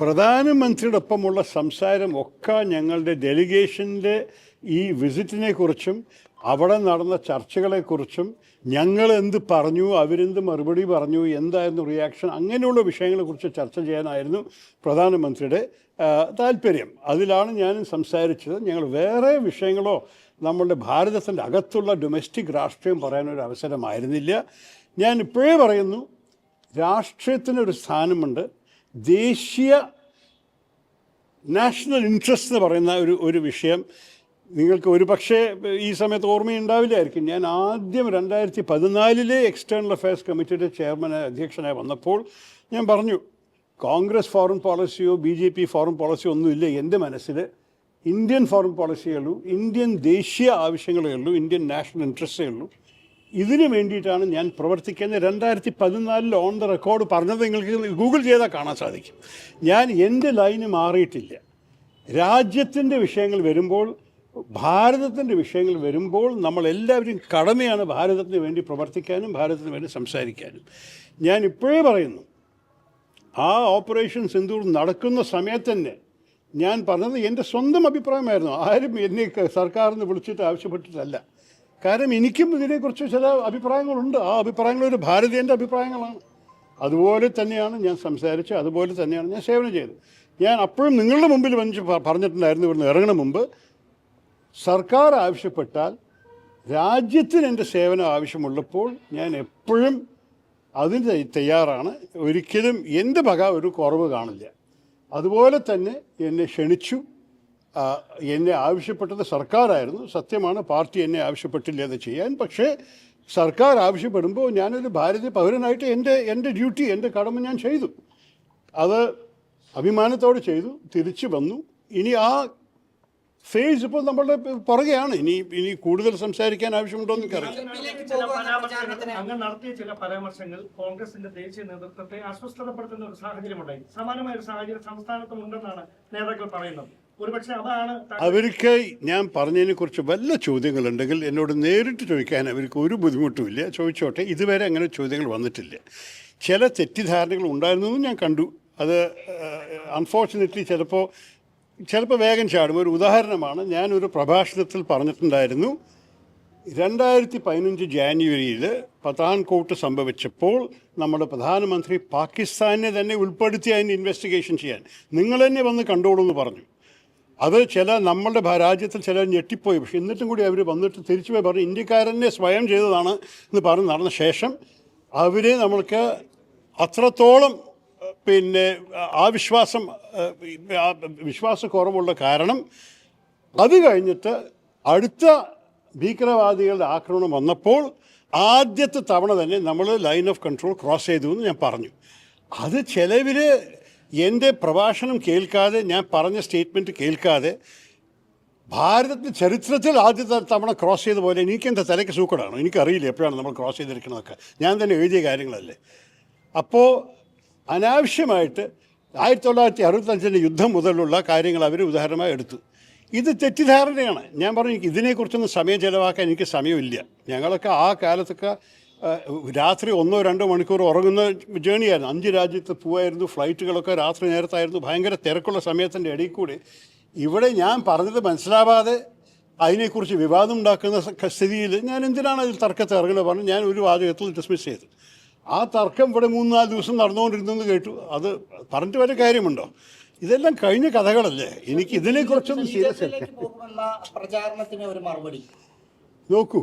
പ്രധാനമന്ത്രിയുടെ ഒപ്പമുള്ള സംസാരം ഒക്കെ ഞങ്ങളുടെ ഡെലിഗേഷന്റെ ഈ വിസിറ്റിനെ കുറിച്ചും അവിടെ നടന്ന ചർച്ചകളെക്കുറിച്ചും ഞങ്ങൾ എന്ത് പറഞ്ഞു അവരെന്ത് മറുപടി പറഞ്ഞു എന്തായിരുന്നു റിയാക്ഷൻ അങ്ങനെയുള്ള വിഷയങ്ങളെക്കുറിച്ച് ചർച്ച ചെയ്യാനായിരുന്നു പ്രധാനമന്ത്രിയുടെ താല്പര്യം. അതിലാണ് ഞാൻ സംസാരിച്ചത്. ഞങ്ങൾ വേറെ വിഷയങ്ങളോ നമ്മളുടെ ഭാരതത്തിന്റെ അകത്തുള്ള ഡൊമസ്റ്റിക് രാഷ്ട്രീയം പറയാനൊരു അവസരമായിരുന്നില്ല. ഞാൻ ഇപ്പോഴേ പറയുന്നു രാഷ്ട്രീയത്തിനൊരു സ്ഥാനമുണ്ട്. ദേശീയ നാഷണൽ ഇൻട്രസ്റ്റ് എന്ന് പറയുന്ന ഒരു ഒരു വിഷയം നിങ്ങൾക്ക് ഒരു പക്ഷേ ഈ സമയത്ത് ഓർമ്മയുണ്ടാവില്ലായിരിക്കും. ഞാൻ ആദ്യം രണ്ടായിരത്തി പതിനാലിലെ എക്സ്റ്റേണൽ അഫയേഴ്സ് കമ്മിറ്റിയുടെ ചെയർമാനെ അധ്യക്ഷനായി വന്നപ്പോൾ ഞാൻ പറഞ്ഞു കോൺഗ്രസ് ഫോറിൻ പോളിസിയോ ബി ജെ പി ഫോറിൻ പോളിസിയോ ഒന്നുമില്ല എന്റെ മനസ്സിൽ. ഇന്ത്യൻ ഫോറിൻ പോളിസിയേ ഉള്ളൂ ഇന്ത്യൻ ദേശീയ ആവശ്യങ്ങളേ ഉള്ളൂ ഇന്ത്യൻ നാഷണൽ ഇൻട്രസ്റ്റേ ഉള്ളൂ. ഇതിനു വേണ്ടിയിട്ടാണ് ഞാൻ പ്രവർത്തിക്കുന്നത്. രണ്ടായിരത്തി പതിനാലിൽ ഓൺ ദ റെക്കോർഡ് പറഞ്ഞത് നിങ്ങൾക്ക് ഗൂഗിൾ ചെയ്താൽ കാണാൻ സാധിക്കും. ഞാൻ എന്റെ ലൈന് മാറിയിട്ടില്ല. രാജ്യത്തിന്റെ വിഷയങ്ങൾ വരുമ്പോൾ ഭാരതത്തിന്റെ വിഷയങ്ങൾ വരുമ്പോൾ നമ്മളെല്ലാവരും കടമയാണ് ഭാരതത്തിന് വേണ്ടി പ്രവർത്തിക്കാനും ഭാരതത്തിന് വേണ്ടി സംസാരിക്കാനും. ഞാൻ ഇപ്പോഴേ പറയുന്നു ആ ഓപ്പറേഷൻ സിന്ധൂർ നടക്കുന്ന സമയത്ത് തന്നെ ഞാൻ പറഞ്ഞത് എന്റെ സ്വന്തം അഭിപ്രായമായിരുന്നു. ആരും എന്നെ സർക്കാരിൽ നിന്ന് വിളിച്ചിട്ട് ആവശ്യപ്പെട്ടിട്ടല്ല. കാരണം എനിക്കും ഇതിനെക്കുറിച്ച് ചില അഭിപ്രായങ്ങളുണ്ട്. ആ അഭിപ്രായങ്ങൾ ഒരു ഭാരതീയന്റെ അഭിപ്രായങ്ങളാണ്. അതുപോലെ തന്നെയാണ് ഞാൻ സംസാരിച്ച് അതുപോലെ തന്നെയാണ് ഞാൻ സേവനം ചെയ്തത്. ഞാൻ അപ്പോഴും നിങ്ങളുടെ മുമ്പിൽ വഞ്ചി പറഞ്ഞിട്ടുണ്ടായിരുന്നു ഇവിടുന്ന് ഇറങ്ങണ മുമ്പ്. സർക്കാർ ആവശ്യപ്പെട്ടാൽ രാജ്യത്തിന് എന്റെ സേവനം ആവശ്യമുള്ളപ്പോൾ ഞാൻ എപ്പോഴും അതിന് തയ്യ- തയ്യാറാണ്. ഒരിക്കലും എന്റെ വക ഒരു കുറവ് കാണില്ല. അതുപോലെ തന്നെ എന്നെ ക്ഷണിച്ചു. എന്നെ ആവശ്യപ്പെട്ടത് സർക്കാരായിരുന്നു. സത്യമാണ് പാർട്ടി എന്നെ ആവശ്യപ്പെട്ടില്ല അത് ചെയ്യാൻ. പക്ഷേ സർക്കാർ ആവശ്യപ്പെടുമ്പോൾ ഞാനൊരു ഭാരതീയ പൗരനായിട്ട് എന്റെ എന്റെ ഡ്യൂട്ടി എന്റെ കടമ ഞാൻ ചെയ്തു. അത് അഭിമാനത്തോടെ ചെയ്തു തിരിച്ചു വന്നു. ഇനി ആ ഫേസ് ഇപ്പോൾ നമ്മളുടെ പുറകെയാണ്. ഇനി ഇനി കൂടുതൽ സംസാരിക്കാൻ ആവശ്യമുണ്ടോ എന്ന് അങ്ങ് നടത്തിയ ചില പരാമർശങ്ങൾ കോൺഗ്രസിന്റെ ദേശീയ നേതൃത്വത്തെ അസ്വസ്ഥതപ്പെടുത്തുന്ന ഒരു സാഹചര്യമുണ്ടായി. സമാനമായ ഒരു സാഹചര്യം സംസ്ഥാനത്തും ഉണ്ടെന്നാണ് നേതാക്കൾ പറയുന്നത്. അവർക്ക് ഞാൻ പറഞ്ഞതിനെ കുറിച്ച് വല്ല ചോദ്യങ്ങളുണ്ടെങ്കിൽ എന്നോട് നേരിട്ട് ചോദിക്കാൻ അവർക്ക് ഒരു ബുദ്ധിമുട്ടുമില്ല ചോദിച്ചോട്ടെ ഇതുവരെ അങ്ങനെ ചോദ്യങ്ങൾ വന്നിട്ടില്ല. ചില തെറ്റിദ്ധാരണകൾ ഉണ്ടായിരുന്നു എന്ന് ഞാൻ കണ്ടു. അത് അൺഫോർച്ചുനേറ്റ്ലി ചിലപ്പോൾ ചിലപ്പോൾ വേഗം ചാടും. ഒരു ഉദാഹരണമാണ് ഞാനൊരു പ്രഭാഷണത്തിൽ പറഞ്ഞിട്ടുണ്ടായിരുന്നു രണ്ടായിരത്തി പതിനഞ്ച് ജാനുവരിയിൽ പത്താൻകോട്ട് സംഭവിച്ചപ്പോൾ നമ്മുടെ പ്രധാനമന്ത്രി പാകിസ്ഥാനെ തന്നെ ഉൾപ്പെടുത്തി അതിന്റെ ഇൻവെസ്റ്റിഗേഷൻ ചെയ്യാൻ. നിങ്ങൾ തന്നെ വന്ന് കണ്ടോളൂ എന്ന് പറഞ്ഞു. അത് ചില നമ്മളുടെ രാജ്യത്തിൽ ചിലർ ഞെട്ടിപ്പോയി. പക്ഷെ എന്നിട്ടും കൂടി അവർ വന്നിട്ട് തിരിച്ചു പോയി പറഞ്ഞു ഇന്ത്യക്കാരനെ സ്വയം ചെയ്തതാണ് എന്ന് പറഞ്ഞ് നടന്ന ശേഷം അവരെ നമ്മൾക്ക് അത്രത്തോളം പിന്നെ ആ വിശ്വാസം വിശ്വാസക്കുറവുള്ള കാരണം അത് കഴിഞ്ഞിട്ട് അടുത്ത ഭീകരവാദികളുടെ ആക്രമണം വന്നപ്പോൾ ആദ്യത്തെ തവണ തന്നെ നമ്മൾ ലൈൻ ഓഫ് കൺട്രോൾ ക്രോസ് ചെയ്തു എന്ന് ഞാൻ പറഞ്ഞു. അത് ചിലവർ എന്റെ പ്രഭാഷണം കേൾക്കാതെ ഞാൻ പറഞ്ഞ സ്റ്റേറ്റ്മെന്റ് കേൾക്കാതെ ഭാരതത്തിന്റെ ചരിത്രത്തിൽ ആദ്യത്തെ തവണ ക്രോസ് ചെയ്ത പോലെ എനിക്ക് എന്റെ തലയ്ക്ക് സൂക്കടാണ്? എനിക്കറിയില്ല എപ്പോഴാണ് നമ്മൾ ക്രോസ് ചെയ്തിരിക്കണതൊക്കെ. ഞാൻ തന്നെ എഴുതിയ കാര്യങ്ങളല്ലേ. അപ്പോൾ അനാവശ്യമായിട്ട് ആയിരത്തി തൊള്ളായിരത്തി അറുപത്തഞ്ചിന്റെ യുദ്ധം മുതലുള്ള കാര്യങ്ങൾ അവർ ഉദാഹരണമായി എടുത്തു. ഇത് തെറ്റിദ്ധാരണയാണ്. ഞാൻ പറഞ്ഞു ഇതിനെക്കുറിച്ചൊന്നും സമയം ചിലവാക്കാൻ എനിക്ക് സമയമില്ല. ഞങ്ങളൊക്കെ ആ കാലത്തൊക്കെ രാത്രി ഒന്നോ രണ്ടോ മണിക്കൂർ ഉറങ്ങുന്ന ജേണിയായിരുന്നു. അഞ്ച് രാജ്യത്ത് പോവായിരുന്നു ഫ്ലൈറ്റുകളൊക്കെ രാത്രി നേരത്തായിരുന്നു. ഭയങ്കര തിരക്കുള്ള സമയത്തിന്റെ ഇടയിൽ കൂടി ഇവിടെ ഞാൻ പറഞ്ഞത് മനസ്സിലാവാതെ അതിനെക്കുറിച്ച് വിവാദം ഉണ്ടാക്കുന്ന സ്ഥിതിയിൽ ഞാൻ എന്തിനാണ് അതിൽ തർക്കത്തെ ഇറങ്ങുന്നത് പറഞ്ഞു ഞാൻ ഒരു വാചകത്തിൽ ഡിസ്മിസ് ചെയ്തു. ആ തർക്കം ഇവിടെ മൂന്ന് നാല് ദിവസം നടന്നുകൊണ്ടിരുന്നെന്ന് കേട്ടു. അത് പറഞ്ഞിട്ട് വരെ കാര്യമുണ്ടോ? ഇതെല്ലാം കഴിഞ്ഞ കഥകളല്ലേ? എനിക്ക് ഇതിനെക്കുറിച്ചൊന്നും സീരിയസ് പ്രചാരണത്തിന് ഒരു മറുപടി. നോക്കൂ.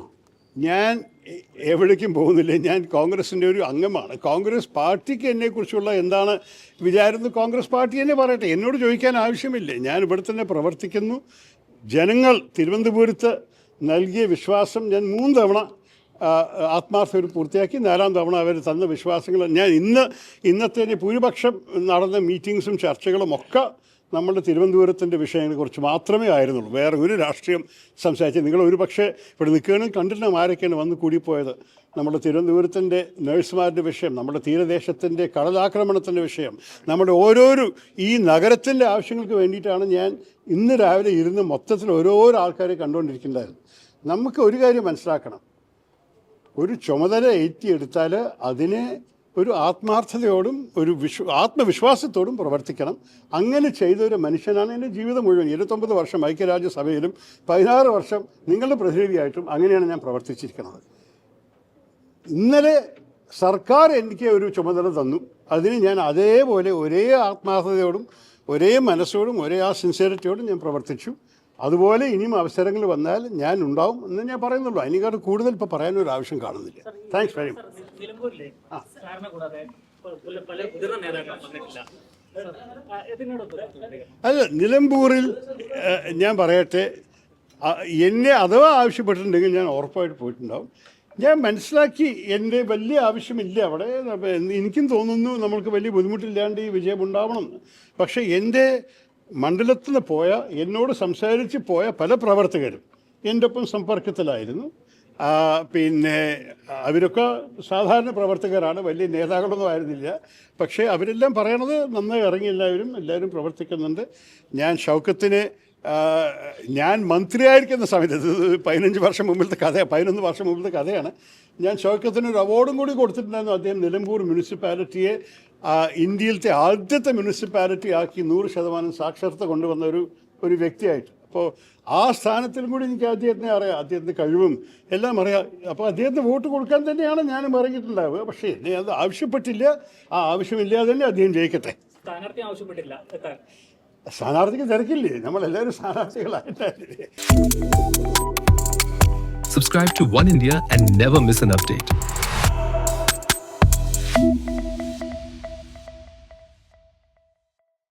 ഞാൻ എവിടേക്കും പോകുന്നില്ല. ഞാൻ കോൺഗ്രസിന്റെ ഒരു അംഗമാണ്. കോൺഗ്രസ് പാർട്ടിക്ക് എന്നെക്കുറിച്ചുള്ള എന്താണ് വിചാരം കോൺഗ്രസ് പാർട്ടി തന്നെ പറയട്ടെ. എന്നോട് ചോദിക്കാൻ ആവശ്യമില്ല. ഞാൻ ഇവിടെ തന്നെ പ്രവർത്തിക്കുന്നു. ജനങ്ങൾ തിരുവനന്തപുരത്ത് നൽകിയ വിശ്വാസം ഞാൻ മൂന്ന് തവണ ആത്മാർത്ഥത പൂർത്തിയാക്കി. നാലാം തവണ അവർ തന്ന വിശ്വാസങ്ങൾ ഞാൻ ഇന്ന് ഇന്നത്തെ ഭൂരിപക്ഷം നടന്ന മീറ്റിങ്സും ചർച്ചകളും ഒക്കെ നമ്മുടെ തിരുവനന്തപുരത്തിന്റെ വിഷയങ്ങളെക്കുറിച്ച് മാത്രമേ ആയിരുന്നുള്ളൂ. വേറെ ഒരു രാഷ്ട്രീയം സംസാരിച്ച് നിങ്ങൾ ഒരു പക്ഷേ ഇവിടെ നിൽക്കുകയാണെങ്കിൽ കണ്ടിട്ടും ആരൊക്കെയാണ് വന്ന് കൂടിപ്പോയത്? നമ്മുടെ തിരുവനന്തപുരത്തിന്റെ നഴ്സുമാരുടെ വിഷയം നമ്മുടെ തീരദേശത്തിന്റെ കടലാക്രമണത്തിന്റെ വിഷയം നമ്മുടെ ഓരോരോ ഈ നഗരത്തിന്റെ ആവശ്യങ്ങൾക്ക് വേണ്ടിയിട്ടാണ് ഞാൻ ഇന്ന് രാവിലെ ഇരുന്ന് മൊത്തത്തിൽ ഓരോരോ ആൾക്കാരെ കണ്ടുകൊണ്ടിരിക്കുന്നുണ്ടായിരുന്നു നമുക്ക് ഒരു കാര്യം മനസ്സിലാക്കണം. ഒരു ചുമതല ഏറ്റിയെടുത്താൽ അതിനെ ഒരു ആത്മാർത്ഥതയോടും ഒരു വിശ്വ ആത്മവിശ്വാസത്തോടും പ്രവർത്തിക്കണം. അങ്ങനെ ചെയ്ത ഒരു മനുഷ്യനാണ് എന്റെ ജീവിതം മുഴുവൻ. ഇരുപത്തൊമ്പത് വർഷം ഐക്യരാജ്യസഭയിലും പതിനാറ് വർഷം നിങ്ങളുടെ പ്രതിനിധിയായിട്ടും അങ്ങനെയാണ് ഞാൻ പ്രവർത്തിച്ചിരിക്കുന്നത്. ഇന്നലെ സർക്കാർ എനിക്ക് ഒരു ചുമതല തന്നു. അതിന് ഞാൻ അതേപോലെ ഒരേ ആത്മാർത്ഥതയോടും ഒരേ മനസ്സോടും ഒരേ ആ സിൻസിയറിറ്റിയോടും ഞാൻ പ്രവർത്തിച്ചു. അതുപോലെ ഇനിയും അവസരങ്ങൾ വന്നാൽ ഞാൻ ഉണ്ടാവും എന്ന് ഞാൻ പറയുന്നുള്ളൂ. അതിനേക്കാൾ കൂടുതൽ ഇപ്പോൾ പറയാനൊരു ആവശ്യം കാണുന്നില്ല. താങ്ക്സ് വെരി മച്ച് ആ, അല്ല നിലമ്പൂരിൽ ഞാൻ പറയട്ടെ എന്നെ അഥവാ ആവശ്യപ്പെട്ടിട്ടുണ്ടെങ്കിൽ ഞാൻ ഉറപ്പായിട്ട് പോയിട്ടുണ്ടാവും. ഞാൻ മനസ്സിലാക്കി എന്റെ വലിയ ആവശ്യമില്ല അവിടെ. എനിക്കും തോന്നുന്നു നമ്മൾക്ക് വലിയ ബുദ്ധിമുട്ടില്ലാണ്ട് ഈ വിജയം ഉണ്ടാവണം. പക്ഷേ എന്റെ മണ്ഡലത്തിൽ പോയ എന്നോട് സംസാരിച്ച് പോയ പല പ്രവർത്തകരും എന്റെ ഒപ്പം സമ്പർക്കത്തിലായിരുന്നു പിന്നെ അവരൊക്കെ സാധാരണ പ്രവർത്തകരാണ് വലിയ നേതാക്കളൊന്നും ആയിരുന്നില്ല. പക്ഷേ അവരെല്ലാം പറയണത് നന്നായി ഇറങ്ങി എല്ലാവരും എല്ലാവരും പ്രവർത്തിക്കുന്നുണ്ട്. ഞാൻ ഷൗക്കത്തിന് ഞാൻ മന്ത്രിയായിരിക്കുന്ന സമയത്ത് പതിനഞ്ച് വർഷം മുമ്പിലത്തെ കഥ പതിനൊന്ന് വർഷം മുമ്പിലത്തെ കഥയാണ്. ഞാൻ ഷൗക്കത്തിന് ഒരു അവാർഡും കൂടി കൊടുത്തിട്ടുണ്ടായിരുന്നു. അദ്ദേഹം നിലമ്പൂർ മുനിസിപ്പാലിറ്റിയെ ഇന്ത്യയിലത്തെ ആദ്യത്തെ മുനിസിപ്പാലിറ്റി ആക്കി നൂറ് ശതമാനം സാക്ഷരത കൊണ്ടുവന്ന ഒരു ഒരു വ്യക്തിയായിട്ട്. അപ്പോൾ ആ സ്ഥാനത്തിലും കൂടി എനിക്ക് അദ്ദേഹത്തിനെ അറിയാം. അദ്ദേഹത്തിന്റെ കഴിവും എല്ലാം അറിയാം. അപ്പോൾ അദ്ദേഹത്തിന് വോട്ട് കൊടുക്കാൻ തന്നെയാണ് ഞാനും ഇറങ്ങിയിട്ടുണ്ടാവുക പക്ഷേ എന്നെ അത് ആവശ്യപ്പെട്ടില്ല. ആ ആവശ്യമില്ലാതെ തന്നെ അദ്ദേഹം ജയിക്കട്ടെ. സ്ഥാനാർത്ഥി ആവശ്യപ്പെട്ടില്ല. എത്താൻ. സ്ഥാനാർത്ഥിക്ക് തിരക്കില്ലേ? നമ്മളെല്ലാവരും സ്ഥാനാർത്ഥികളായിട്ടല്ലേ Subscribe to One India and never miss an update.